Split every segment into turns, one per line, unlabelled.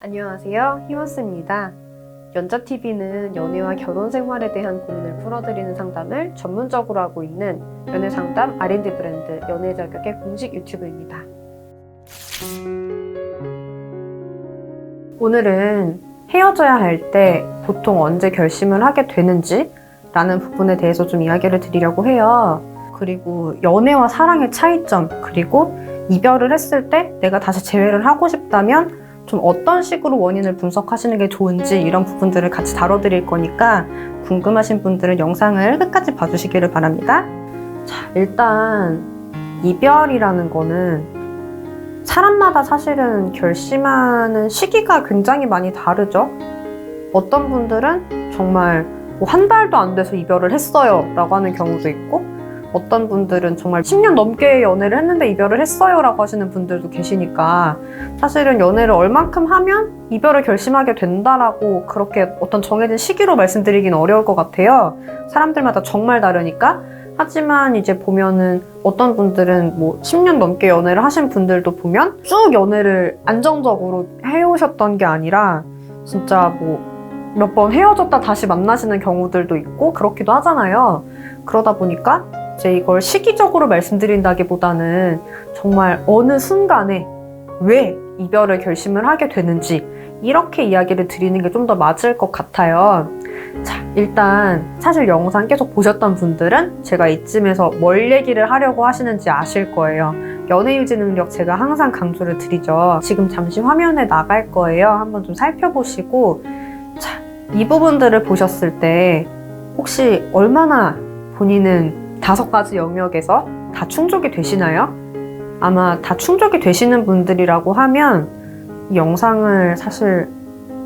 안녕하세요. 히머스입니다. 연자TV는 연애와 결혼 생활에 대한 고민을 풀어드리는 상담을 전문적으로 하고 있는 연애 상담 R&D 브랜드 연애 자격의 공식 유튜브입니다. 오늘은 헤어져야 할 때 보통 언제 결심을 하게 되는지 라는 부분에 대해서 좀 이야기를 드리려고 해요. 그리고 연애와 사랑의 차이점, 그리고 이별을 했을 때 내가 다시 재회를 하고 싶다면 좀 어떤 식으로 원인을 분석하시는 게 좋은지 이런 부분들을 같이 다뤄드릴 거니까 궁금하신 분들은 영상을 끝까지 봐주시기를 바랍니다. 자, 일단 이별이라는 거는 사람마다 사실은 결심하는 시기가 굉장히 많이 다르죠. 어떤 분들은 정말 뭐 한 달도 안 돼서 이별을 했어요 라고 하는 경우도 있고 어떤 분들은 정말 10년 넘게 연애를 했는데 이별을 했어요 라고 하시는 분들도 계시니까 사실은 연애를 얼만큼 하면 이별을 결심하게 된다라고 그렇게 어떤 정해진 시기로 말씀드리기는 어려울 것 같아요. 사람들마다 정말 다르니까. 하지만 이제 보면은 어떤 분들은 뭐 10년 넘게 연애를 하신 분들도 보면 쭉 연애를 안정적으로 해오셨던 게 아니라 진짜 뭐 몇 번 헤어졌다 다시 만나시는 경우들도 있고 그렇기도 하잖아요. 그러다 보니까 이제 이걸 시기적으로 말씀드린다기보다는 정말 어느 순간에 왜 이별을 결심을 하게 되는지 이렇게 이야기를 드리는 게 좀 더 맞을 것 같아요. 자, 일단 사실 영상 계속 보셨던 분들은 제가 이쯤에서 뭘 얘기를 하려고 하시는지 아실 거예요. 연애 유지 능력 제가 항상 강조를 드리죠. 지금 잠시 화면에 나갈 거예요. 한번 좀 살펴보시고 자, 이 부분들을 보셨을 때 혹시 얼마나 본인은 다섯 가지 영역에서 다 충족이 되시나요? 아마 다 충족이 되시는 분들이라고 하면 이 영상을 사실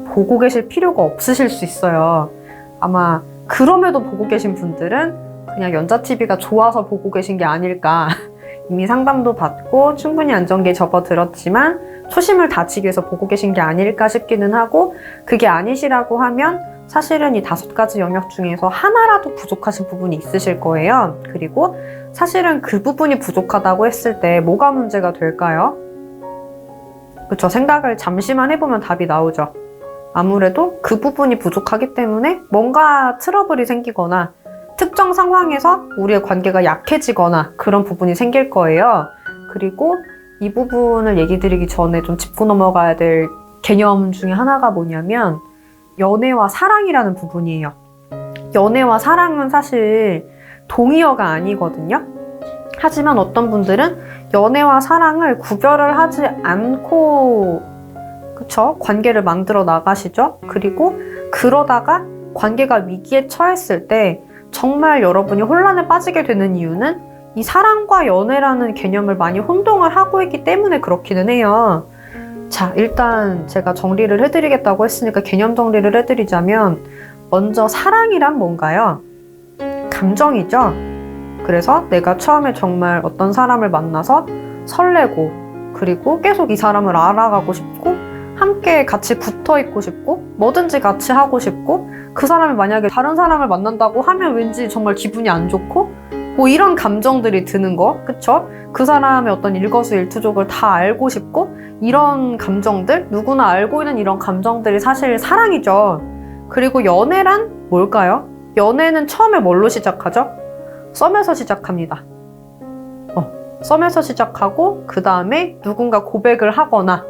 보고 계실 필요가 없으실 수 있어요. 아마 그럼에도 보고 계신 분들은 그냥 연자TV가 좋아서 보고 계신 게 아닐까. 이미 상담도 받고 충분히 안정기에 접어들었지만 초심을 다지기 위해서 보고 계신 게 아닐까 싶기는 하고 그게 아니시라고 하면 사실은 이 다섯 가지 영역 중에서 하나라도 부족하신 부분이 있으실 거예요. 그리고 사실은 그 부분이 부족하다고 했을 때 뭐가 문제가 될까요? 그쵸. 생각을 잠시만 해보면 답이 나오죠. 아무래도 그 부분이 부족하기 때문에 뭔가 트러블이 생기거나 특정 상황에서 우리의 관계가 약해지거나 그런 부분이 생길 거예요. 그리고 이 부분을 얘기 드리기 전에 좀 짚고 넘어가야 될 개념 중에 하나가 뭐냐면 연애와 사랑이라는 부분이에요. 연애와 사랑은 사실 동의어가 아니거든요. 하지만 어떤 분들은 연애와 사랑을 구별을 하지 않고 그쵸? 관계를 만들어 나가시죠. 그리고 그러다가 관계가 위기에 처했을 때 정말 여러분이 혼란에 빠지게 되는 이유는 이 사랑과 연애라는 개념을 많이 혼동을 하고 있기 때문에 그렇기는 해요. 자, 일단 제가 정리를 해드리겠다고 했으니까 개념 정리를 해드리자면 먼저 사랑이란 뭔가요? 감정이죠. 그래서 내가 처음에 정말 어떤 사람을 만나서 설레고 그리고 계속 이 사람을 알아가고 싶고 함께 같이 붙어 있고 싶고 뭐든지 같이 하고 싶고 그 사람이 만약에 다른 사람을 만난다고 하면 왠지 정말 기분이 안 좋고 뭐 이런 감정들이 드는 거 그쵸? 그 사람의 어떤 일거수일투족을 다 알고 싶고 이런 감정들 누구나 알고 있는 이런 감정들이 사실 사랑이죠 그리고 연애란 뭘까요? 연애는 처음에 뭘로 시작하죠? 썸에서 시작합니다 어, 썸에서 시작하고 그 다음에 누군가 고백을 하거나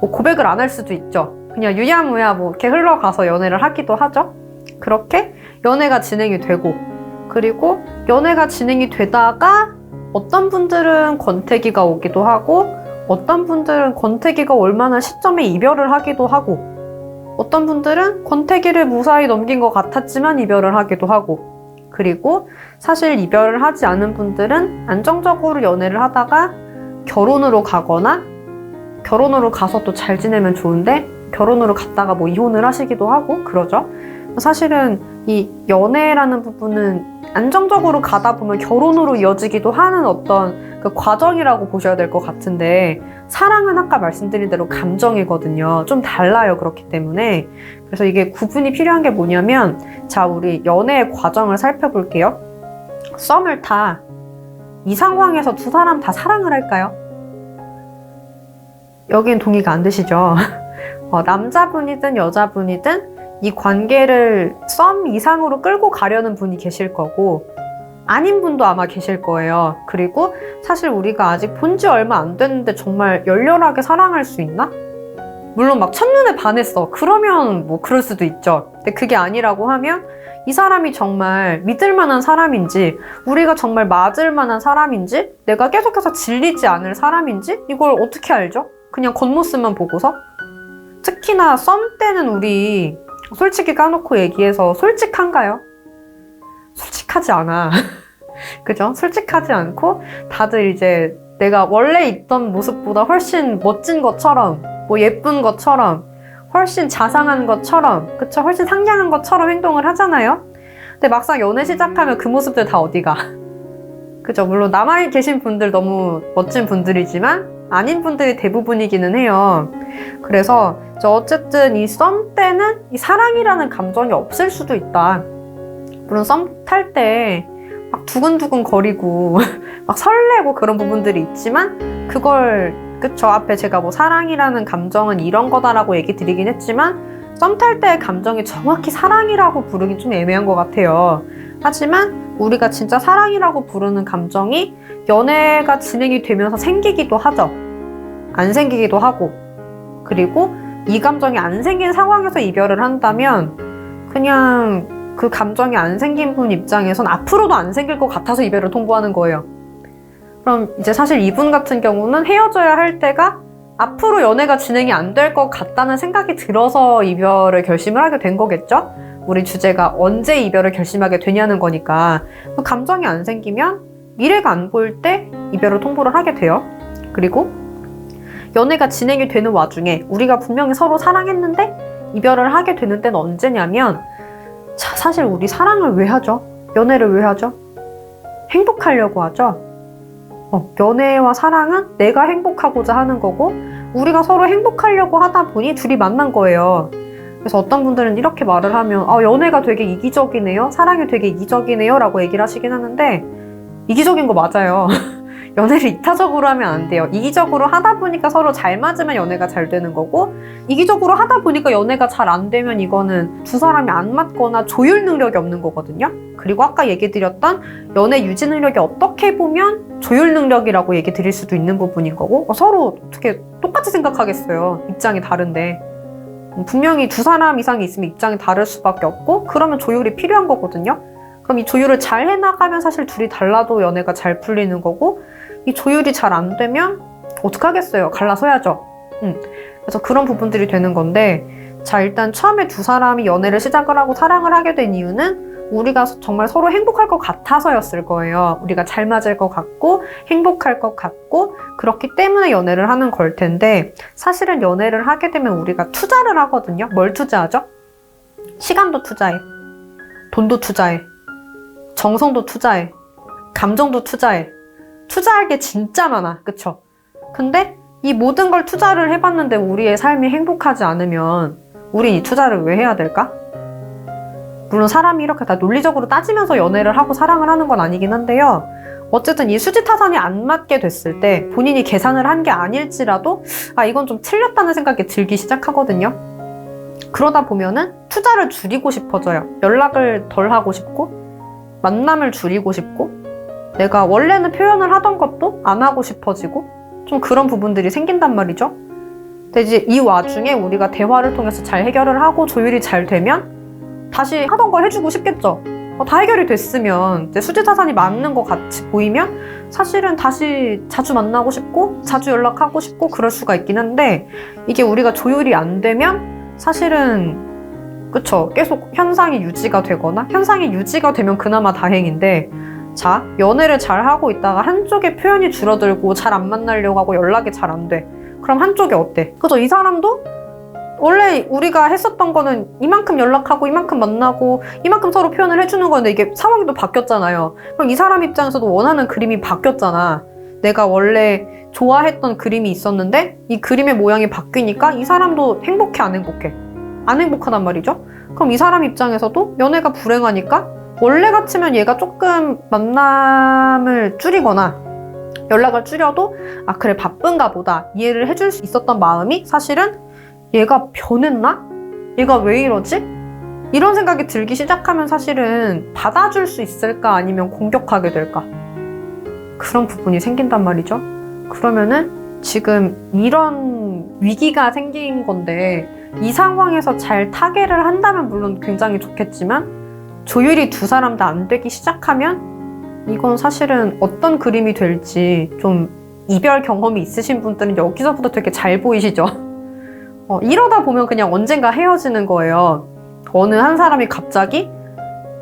뭐 고백을 안 할 수도 있죠. 그냥 유야무야 뭐 이렇게 흘러가서 연애를 하기도 하죠. 그렇게 연애가 진행이 되고 그리고 연애가 진행이 되다가 어떤 분들은 권태기가 오기도 하고 어떤 분들은 권태기가 올 만한 시점에 이별을 하기도 하고 어떤 분들은 권태기를 무사히 넘긴 것 같았지만 이별을 하기도 하고 그리고 사실 이별을 하지 않은 분들은 안정적으로 연애를 하다가 결혼으로 가거나 결혼으로 가서 또 잘 지내면 좋은데 결혼으로 갔다가 뭐 이혼을 하시기도 하고 그러죠. 사실은 이 연애라는 부분은 안정적으로 가다 보면 결혼으로 이어지기도 하는 어떤 그 과정이라고 보셔야 될 것 같은데 사랑은 아까 말씀드린 대로 감정이거든요. 좀 달라요. 그렇기 때문에. 그래서 이게 구분이 필요한 게 뭐냐면 자, 우리 연애의 과정을 살펴볼게요. 썸을 타. 이 상황에서 두 사람 다 사랑을 할까요? 여긴 동의가 안 되시죠? 어, 남자분이든 여자분이든 이 관계를 썸 이상으로 끌고 가려는 분이 계실 거고 아닌 분도 아마 계실 거예요. 그리고 사실 우리가 아직 본 지 얼마 안 됐는데 정말 열렬하게 사랑할 수 있나? 물론 막 첫눈에 반했어. 그러면 뭐 그럴 수도 있죠. 근데 그게 아니라고 하면 이 사람이 정말 믿을 만한 사람인지, 우리가 정말 맞을 만한 사람인지, 내가 계속해서 질리지 않을 사람인지, 이걸 어떻게 알죠? 그냥 겉모습만 보고서? 특히나 썸 때는 우리 솔직히 까놓고 얘기해서 솔직한가요? 솔직하지 않아. 그죠? 솔직하지 않고 다들 이제 내가 원래 있던 모습보다 훨씬 멋진 것처럼, 뭐 예쁜 것처럼, 훨씬 자상한 것처럼, 그쵸? 훨씬 상냥한 것처럼 행동을 하잖아요? 근데 막상 연애 시작하면 그 모습들 다 어디가? 그죠? 물론 남아 계신 분들 너무 멋진 분들이지만 아닌 분들이 대부분이기는 해요. 그래서 저 어쨌든 이 썸 때는 이 사랑이라는 감정이 없을 수도 있다. 물론 썸 탈 때 막 두근두근 거리고 막 설레고 그런 부분들이 있지만 그걸 그쵸 앞에 제가 뭐 사랑이라는 감정은 이런 거다라고 얘기 드리긴 했지만 썸 탈 때의 감정이 정확히 사랑이라고 부르긴 좀 애매한 것 같아요. 하지만 우리가 진짜 사랑이라고 부르는 감정이 연애가 진행이 되면서 생기기도 하죠. 안 생기기도 하고. 그리고 이 감정이 안 생긴 상황에서 이별을 한다면 그냥 그 감정이 안 생긴 분 입장에선 앞으로도 안 생길 것 같아서 이별을 통보하는 거예요. 그럼 이제 사실 이분 같은 경우는 헤어져야 할 때가 앞으로 연애가 진행이 안 될 것 같다는 생각이 들어서 이별을 결심을 하게 된 거겠죠? 우리 주제가 언제 이별을 결심하게 되냐는 거니까 그 감정이 안 생기면 미래가 안 보일 때 이별을 통보를 하게 돼요. 그리고 연애가 진행이 되는 와중에 우리가 분명히 서로 사랑했는데 이별을 하게 되는 때는 언제냐면 자, 사실 우리 사랑을 왜 하죠? 연애를 왜 하죠? 행복하려고 하죠. 어, 연애와 사랑은 내가 행복하고자 하는 거고 우리가 서로 행복하려고 하다 보니 둘이 만난 거예요. 그래서 어떤 분들은 이렇게 말을 하면 아, 연애가 되게 이기적이네요. 사랑이 되게 이기적이네요. 라고 얘기를 하시긴 하는데 이기적인 거 맞아요. 연애를 이타적으로 하면 안 돼요. 이기적으로 하다 보니까 서로 잘 맞으면 연애가 잘 되는 거고, 이기적으로 하다 보니까 연애가 잘 안 되면 이거는 두 사람이 안 맞거나 조율 능력이 없는 거거든요. 그리고 아까 얘기 드렸던 연애 유지 능력이 어떻게 보면 조율 능력이라고 얘기 드릴 수도 있는 부분인 거고, 어, 서로 어떻게 똑같이 생각하겠어요. 입장이 다른데. 음, 분명히 두 사람 이상이 있으면 입장이 다를 수밖에 없고, 그러면 조율이 필요한 거거든요. 그럼 이 조율을 잘 해나가면 사실 둘이 달라도 연애가 잘 풀리는 거고, 이 조율이 잘 안 되면 어떡하겠어요. 갈라서야죠. 음. 그래서 그런 부분들이 되는 건데, 자, 일단 처음에 두 사람이 연애를 시작을 하고 사랑을 하게 된 이유는 우리가 정말 서로 행복할 것 같아서였을 거예요. 우리가 잘 맞을 것 같고, 행복할 것 같고, 그렇기 때문에 연애를 하는 걸 텐데, 사실은 연애를 하게 되면 우리가 투자를 하거든요. 뭘 투자하죠? 시간도 투자해. 돈도 투자해. 정성도 투자해. 감정도 투자해. 투자할 게 진짜 많아. 그쵸? 근데 이 모든 걸 투자를 해봤는데 우리의 삶이 행복하지 않으면 우린 이 투자를 왜 해야 될까? 물론 사람이 이렇게 다 논리적으로 따지면서 연애를 하고 사랑을 하는 건 아니긴 한데요. 어쨌든 이 수지타산이 안 맞게 됐을 때 본인이 계산을 한 게 아닐지라도 아, 이건 좀 틀렸다는 생각이 들기 시작하거든요. 그러다 보면은 투자를 줄이고 싶어져요. 연락을 덜 하고 싶고, 만남을 줄이고 싶고, 내가 원래는 표현을 하던 것도 안 하고 싶어지고 좀 그런 부분들이 생긴단 말이죠. 근데 이제 이 와중에 우리가 대화를 통해서 잘 해결을 하고 조율이 잘 되면 다시 하던 걸 해주고 싶겠죠. 어, 다 해결이 됐으면 이제 수지타산이 맞는 것 같이 보이면 사실은 다시 자주 만나고 싶고 자주 연락하고 싶고 그럴 수가 있긴 한데 이게 우리가 조율이 안 되면 사실은 그쵸 계속 현상이 유지가 되거나 현상이 유지가 되면 그나마 다행인데 자, 연애를 잘 하고 있다가 한쪽의 표현이 줄어들고 잘 안 만나려고 하고 연락이 잘 안 돼. 그럼 한쪽이 어때? 그죠? 이 사람도 원래 우리가 했었던 거는 이만큼 연락하고 이만큼 만나고 이만큼 서로 표현을 해주는 건데 이게 상황이 또 바뀌었잖아요. 그럼 이 사람 입장에서도 원하는 그림이 바뀌었잖아. 내가 원래 좋아했던 그림이 있었는데 이 그림의 모양이 바뀌니까 이 사람도 행복해 안 행복해? 안 행복하단 말이죠. 그럼 이 사람 입장에서도 연애가 불행하니까 원래 같으면 얘가 조금 만남을 줄이거나 연락을 줄여도 아 그래 바쁜가 보다 이해를 해줄 수 있었던 마음이 사실은 얘가 변했나? 얘가 왜 이러지? 이런 생각이 들기 시작하면 사실은 받아줄 수 있을까 아니면 공격하게 될까? 그런 부분이 생긴단 말이죠. 그러면은 지금 이런 위기가 생긴 건데 이 상황에서 잘 타개를 한다면 물론 굉장히 좋겠지만 조율이 두 사람 다 안 되기 시작하면 이건 사실은 어떤 그림이 될지 좀 이별 경험이 있으신 분들은 여기서부터 되게 잘 보이시죠? 어, 이러다 보면 그냥 언젠가 헤어지는 거예요. 어느 한 사람이 갑자기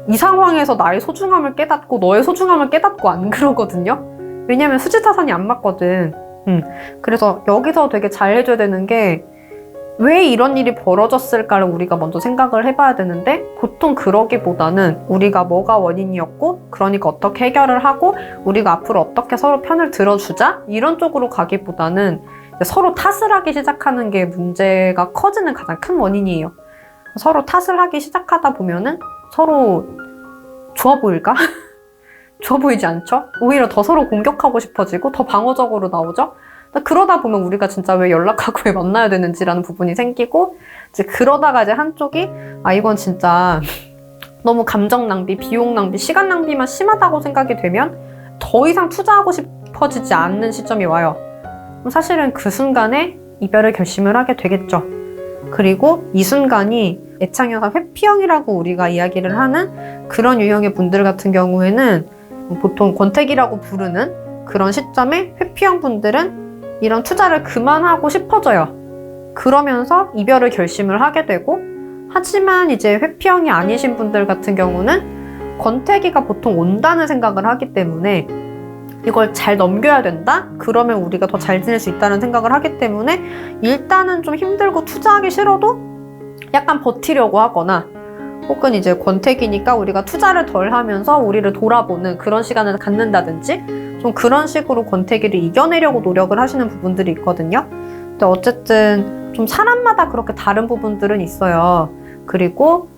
이 상황에서 나의 소중함을 깨닫고 너의 소중함을 깨닫고 안 그러거든요. 왜냐면 수지타산이 안 맞거든. 음. 그래서 여기서 되게 잘 해줘야 되는 게 왜 이런 일이 벌어졌을까를 우리가 먼저 생각을 해봐야 되는데 보통 그러기보다는 우리가 뭐가 원인이었고 그러니까 어떻게 해결을 하고 우리가 앞으로 어떻게 서로 편을 들어주자 이런 쪽으로 가기보다는 서로 탓을 하기 시작하는 게 문제가 커지는 가장 큰 원인이에요. 서로 탓을 하기 시작하다 보면은 서로 좋아 보일까? 좋아 보이지 않죠? 오히려 더 서로 공격하고 싶어지고 더 방어적으로 나오죠? 그러다 보면 우리가 진짜 왜 연락하고 왜 만나야 되는지라는 부분이 생기고 이제 그러다가 이제 한쪽이 아 이건 진짜 너무 감정 낭비, 비용 낭비, 시간 낭비만 심하다고 생각이 되면 더 이상 투자하고 싶어지지 않는 시점이 와요. 사실은 그 순간에 이별을 결심을 하게 되겠죠. 그리고 이 순간이 애착형상 회피형이라고 우리가 이야기를 하는 그런 유형의 분들 같은 경우에는 보통 권태기라고 부르는 그런 시점에 회피형 분들은 이런 투자를 그만하고 싶어져요. 그러면서 이별을 결심을 하게 되고 하지만 이제 회피형이 아니신 분들 같은 경우는 권태기가 보통 온다는 생각을 하기 때문에 이걸 잘 넘겨야 된다? 그러면 우리가 더 잘 지낼 수 있다는 생각을 하기 때문에 일단은 좀 힘들고 투자하기 싫어도 약간 버티려고 하거나 혹은 이제 권태기니까 우리가 투자를 덜 하면서 우리를 돌아보는 그런 시간을 갖는다든지 좀 그런 식으로 권태기를 이겨내려고 노력을 하시는 부분들이 있거든요. 근데 어쨌든 좀 사람마다 그렇게 다른 부분들은 있어요. 그리고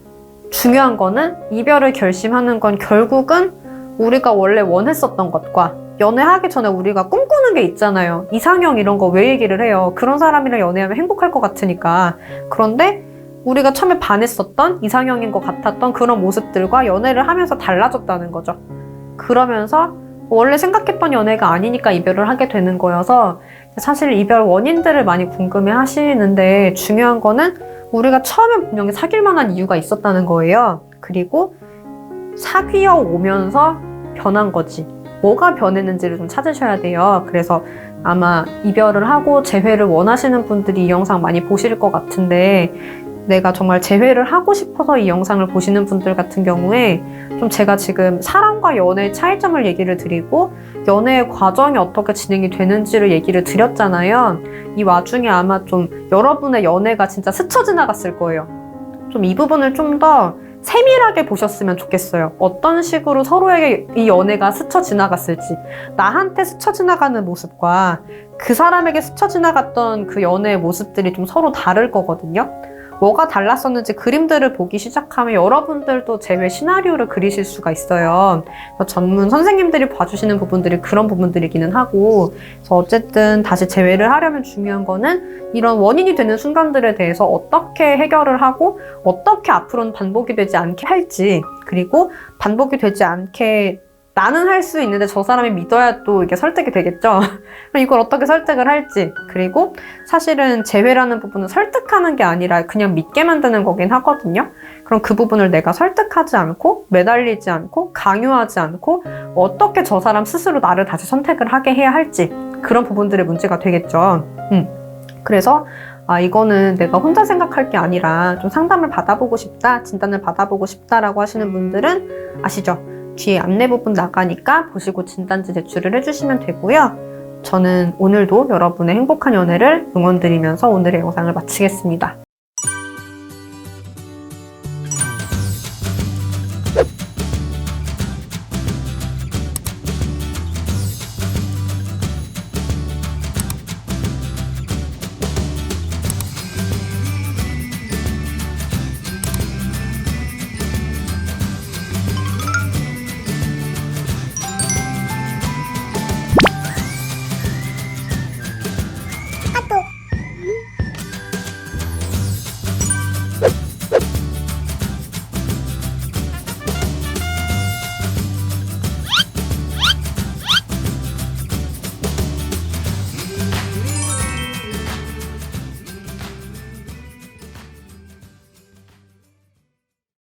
중요한 거는 이별을 결심하는 건 결국은 우리가 원래 원했었던 것과 연애하기 전에 우리가 꿈꾸는 게 있잖아요. 이상형 이런 거 왜 얘기를 해요? 그런 사람이랑 연애하면 행복할 것 같으니까. 그런데 우리가 처음에 반했었던 이상형인 것 같았던 그런 모습들과 연애를 하면서 달라졌다는 거죠. 그러면서 원래 생각했던 연애가 아니니까 이별을 하게 되는 거여서 사실 이별 원인들을 많이 궁금해 하시는데 중요한 거는 우리가 처음에 분명히 사귈 만한 이유가 있었다는 거예요. 그리고 사귀어 오면서 변한 거지. 뭐가 변했는지를 좀 찾으셔야 돼요. 그래서 아마 이별을 하고 재회를 원하시는 분들이 이 영상 많이 보실 것 같은데 내가 정말 재회를 하고 싶어서 이 영상을 보시는 분들 같은 경우에 좀 제가 지금 사랑과 연애의 차이점을 얘기를 드리고 연애의 과정이 어떻게 진행이 되는지를 얘기를 드렸잖아요. 이 와중에 아마 좀 여러분의 연애가 진짜 스쳐 지나갔을 거예요. 좀 이 부분을 좀더 세밀하게 보셨으면 좋겠어요. 어떤 식으로 서로에게 이 연애가 스쳐 지나갔을지. 나한테 스쳐 지나가는 모습과 그 사람에게 스쳐 지나갔던 그 연애의 모습들이 좀 서로 다를 거거든요. 뭐가 달랐었는지 그림들을 보기 시작하면 여러분들도 제외 시나리오를 그리실 수가 있어요. 전문 선생님들이 봐주시는 부분들이 그런 부분들이기는 하고, 그래서 어쨌든 다시 제외를 하려면 중요한 거는 이런 원인이 되는 순간들에 대해서 어떻게 해결을 하고, 어떻게 앞으로는 반복이 되지 않게 할지, 그리고 반복이 되지 않게 나는 할 수 있는데 저 사람이 믿어야 또 이게 설득이 되겠죠. 이걸 어떻게 설득을 할지. 그리고 사실은 재회라는 부분은 설득하는 게 아니라 그냥 믿게 만드는 거긴 하거든요. 그럼 그 부분을 내가 설득하지 않고 매달리지 않고 강요하지 않고 어떻게 저 사람 스스로 나를 다시 선택을 하게 해야 할지 그런 부분들의 문제가 되겠죠. 음. 그래서 아, 이거는 내가 혼자 생각할 게 아니라 좀 상담을 받아보고 싶다, 진단을 받아보고 싶다라고 하시는 분들은 아시죠? 뒤에 안내 부분 나가니까 보시고 진단지 제출을 해주시면 되고요. 저는 오늘도 여러분의 행복한 연애를 응원드리면서 오늘의 영상을 마치겠습니다.